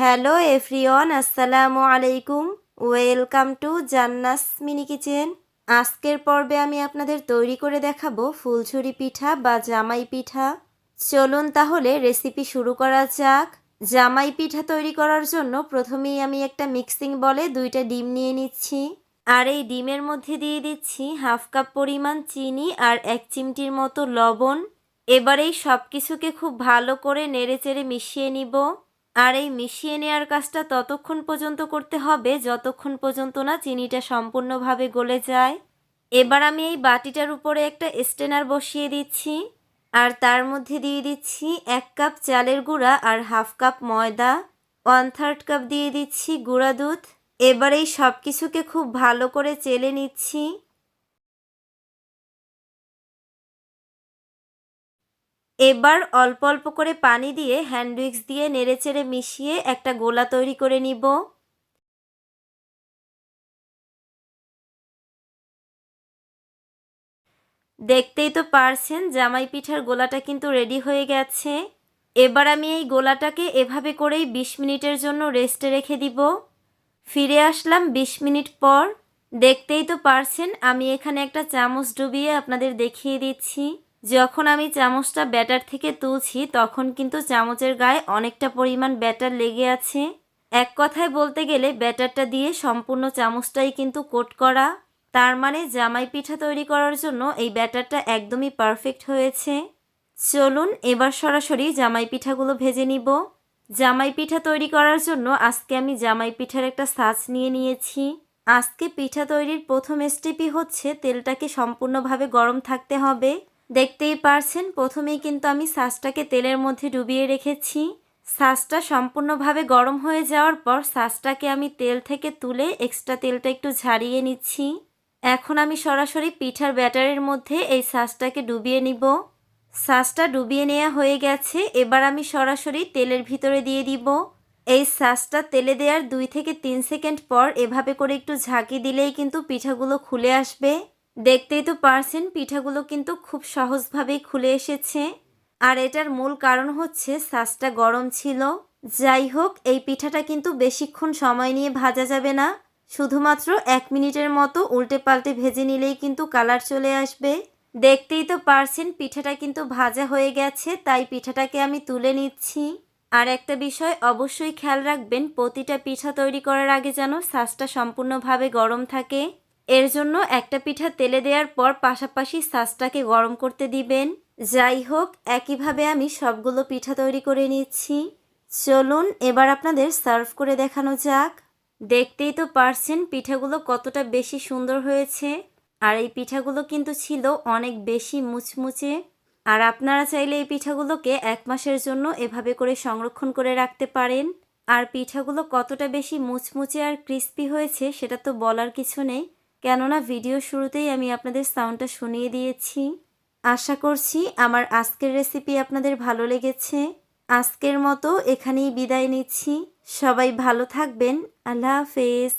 Hello everyone, আসসালামু আলাইকুম। Welcome to Jannas mini kitchen. আজকের পর্বে আমি আপনাদের তৈরি করে দেখাবো ফুলঝুরি পিঠা বা জামাই পিঠা। চলুন তাহলে রেসিপি শুরু করা যাক। জামাই পিঠা তৈরি করার জন্য প্রথমেই আমি একটা মিক্সিং বলে দুইটা ডিম নিয়ে নিচ্ছি। আর এই ডিমের মধ্যে দিয়ে দিচ্ছি হাফ কাপ পরিমাণ চিনি আর এক চিমটির মতো লবণ। এবার এই সব কিছুকে খুব ভালো করে নেড়েচেড়ে মিশিয়ে নিব। আর এই মিশিয়ে নেওয়ার কাজটা ততক্ষণ পর্যন্ত করতে হবে, যতক্ষণ পর্যন্ত না চিনিটা সম্পূর্ণভাবে গলে যায়। এবার আমি এই বাটিটার উপরে একটা স্টেনার বসিয়ে দিচ্ছি, আর তার মধ্যে দিয়ে দিচ্ছি এক কাপ চালের গুঁড়া আর হাফ কাপ ময়দা, ওয়ান থার্ড কাপ দিয়ে দিচ্ছি গুঁড়া দুধ। এবার এই সব কিছুকে খুব ভালো করে চেলে নিচ্ছি। এবার অল্প অল্প করে পানি দিয়ে হ্যান্ড উইক্স দিয়ে নেড়েচেড়ে মিশিয়ে একটা গোলা তৈরি করে নিব। দেখতেই তো পারছেন, জামাই পিঠার গোলাটা কিন্তু রেডি হয়ে গেছে। এবার আমি এই গোলাটাকে এভাবে করেই ২০ মিনিটের জন্য রেস্টে রেখে দিব। ফিরে আসলাম ২০ মিনিট পর। দেখতেই তো পারছেন, আমি এখানে একটা চামচ ডুবিয়ে আপনাদের দেখিয়ে দিচ্ছি। যখন আমি চামচটা ব্যাটার থেকে তুলছি, তখন কিন্তু চামচের গায়ে অনেকটা পরিমাণ ব্যাটার লেগে আছে। এক কথায় বলতে গেলে, ব্যাটারটা দিয়ে সম্পূর্ণ চামচটাই কিন্তু কোট করা। তার মানে জামাই পিঠা তৈরি করার জন্য এই ব্যাটারটা একদমই পারফেক্ট হয়েছে। চলুন, এবার সরাসরি জামাই পিঠাগুলো ভেজে নিব। জামাই পিঠা তৈরি করার জন্য আজকে আমি জামাই পিঠার একটা সাজ নিয়ে নিয়েছি। আজকে পিঠা তৈরির প্রথম স্টেপই হচ্ছে তেলটাকে সম্পূর্ণভাবে গরম থাকতে হবে। দেখতেই পারছেন, প্রথমেই কিন্তু আমি সাজটাকে তেলের মধ্যে ডুবিয়ে রেখেছি। সাজটা সম্পূর্ণভাবে গরম হয়ে যাওয়ার পর সাজটাকে আমি তেল থেকে তুলে এক্সট্রা তেলটা একটু ঝারিয়ে নিচ্ছি। এখন আমি সরাসরি পিঠার ব্যাটারের মধ্যে এই সাজটাকে ডুবিয়ে নিব। সাজটা ডুবিয়ে নেওয়া হয়ে গেছে, এবার আমি সরাসরি তেলের ভিতরে দিয়ে দিব। এই সাজটা তেলে দেওয়ার দুই থেকে তিন সেকেন্ড পর এভাবে করে একটু ঝাঁকি দিলেই কিন্তু পিঠাগুলো খুলে আসবে। দেখতেই তো পারছেন, পিঠাগুলো কিন্তু খুব সহজভাবেই খুলে এসেছে। আর এটার মূল কারণ হচ্ছে সাজটা গরম ছিল। যাই হোক, এই পিঠাটা কিন্তু বেশিক্ষণ সময় নিয়ে ভাজা যাবে না। শুধুমাত্র এক মিনিটের মতো উল্টে পাল্টে ভেজে নিলেই কিন্তু কালার চলে আসবে। দেখতেই তো পারছেন, পিঠাটা কিন্তু ভাজা হয়ে গেছে, তাই পিঠাটাকে আমি তুলে নিচ্ছি। আর একটা বিষয় অবশ্যই খেয়াল রাখবেন, প্রতিটা পিঠা তৈরি করার আগে যেন সাজটা সম্পূর্ণভাবে গরম থাকে। এর জন্য একটা পিঠা তেলে দেওয়ার পর পাশাপাশি সাজটাকে গরম করতে দিবেন। যাই হোক, একইভাবে আমি সবগুলো পিঠা তৈরি করে নিচ্ছি। চলুন, এবার আপনাদের সার্ভ করে দেখানো যাক। দেখতেই তো পারছেন পিঠাগুলো কতটা বেশি সুন্দর হয়েছে। আর এই পিঠাগুলো কিন্তু ছিল অনেক বেশি মুচমুচে। আর আপনারা চাইলে এই পিঠাগুলোকে এক মাসের জন্য এভাবে করে সংরক্ষণ করে রাখতে পারেন। আর পিঠাগুলো কতটা বেশি মুচমুচে আর ক্রিস্পি হয়েছে, সেটা তো বলার কিছু নেই। কেননা ভিডিও শুরুতেই আমি আপনাদের সাউন্ডটা শুনিয়ে দিয়েছি। আশা করছি আমার আজকের রেসিপি আপনাদের ভালো লেগেছে। আজকের মতো এখানেই বিদায় নিচ্ছি। সবাই ভালো থাকবেন। আল্লাহ হাফেজ।